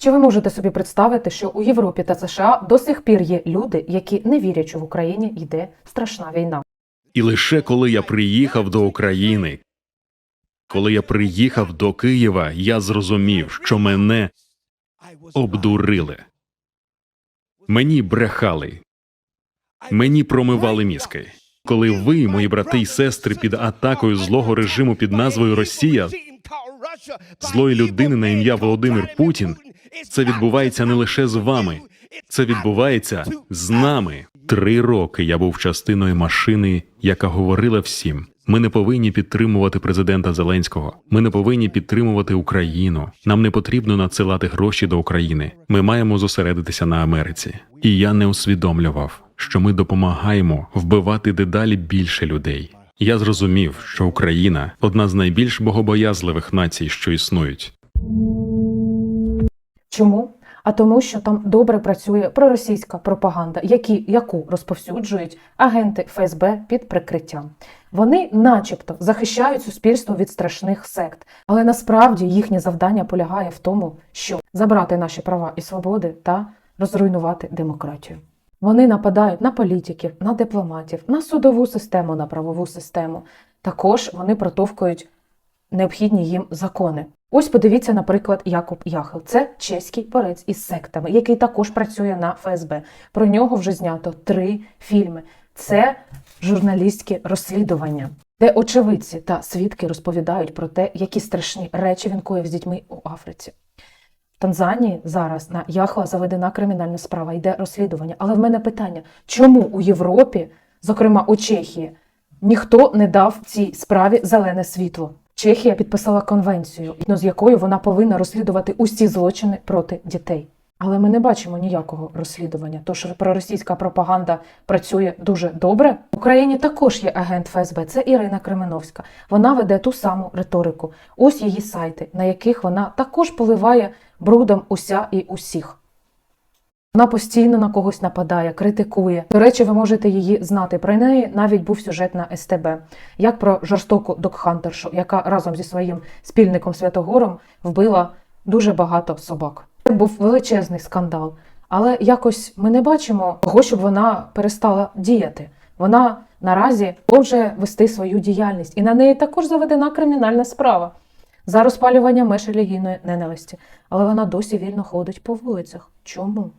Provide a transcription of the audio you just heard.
Чи ви можете собі представити, що у Європі та США до сих пір є люди, які не вірять, що в Україні йде страшна війна? І лише коли я приїхав до України, коли я приїхав до Києва, я зрозумів, що мене обдурили. Мені брехали, мені промивали мізки. Коли ви, мої брати й сестри, під атакою злого режиму під назвою Росія, злої людини на ім'я Володимир Путін, це відбувається не лише з вами, це відбувається з нами. Три роки я був частиною машини, яка говорила всім: ми не повинні підтримувати президента Зеленського. Ми не повинні підтримувати Україну. Нам не потрібно надсилати гроші до України. Ми маємо зосередитися на Америці. І я не усвідомлював, що ми допомагаємо вбивати дедалі більше людей. Я зрозумів, що Україна одна з найбільш богобоязливих націй, що існують. Чому? А тому, що там добре працює проросійська пропаганда, які, яку розповсюджують агенти ФСБ під прикриттям. Вони, начебто, захищають суспільство від страшних сект, але насправді їхнє завдання полягає в тому, що забрати наші права і свободи та розруйнувати демократію. Вони нападають на політиків, на дипломатів, на судову систему, на правову систему. Також вони протовкують необхідні їм закони. Ось подивіться, наприклад, Якуб Яхел. Це чеський борець із сектами, який також працює на ФСБ. Про нього вже знято три фільми. Це журналістське розслідування, де очевидці та свідки розповідають про те, які страшні речі він коїв з дітьми у Африці. В Танзанії зараз на Яхла заведена кримінальна справа, йде розслідування. Але в мене питання: чому у Європі, зокрема у Чехії, ніхто не дав цій справі зелене світло? Чехія підписала конвенцію, з якою вона повинна розслідувати усі злочини проти дітей. Але ми не бачимо ніякого розслідування. Тож проросійська пропаганда працює дуже добре. В Україні також є агент ФСБ, це Ірина Кременовська. Вона веде ту саму риторику. Ось її сайти, на яких вона також поливає брудом уся і усіх. Вона постійно на когось нападає, критикує. До речі, ви можете її знати. Про неї навіть був сюжет на СТБ, як про жорстоку докхантершу, яка разом зі своїм спільником Святогором вбила дуже багато собак. Це був величезний скандал. Але якось ми не бачимо того, щоб вона перестала діяти. Вона наразі може вести свою діяльність, і на неї також заведена кримінальна справа за розпалювання меж релігійної ненависті. Але вона досі вільно ходить по вулицях. Чому?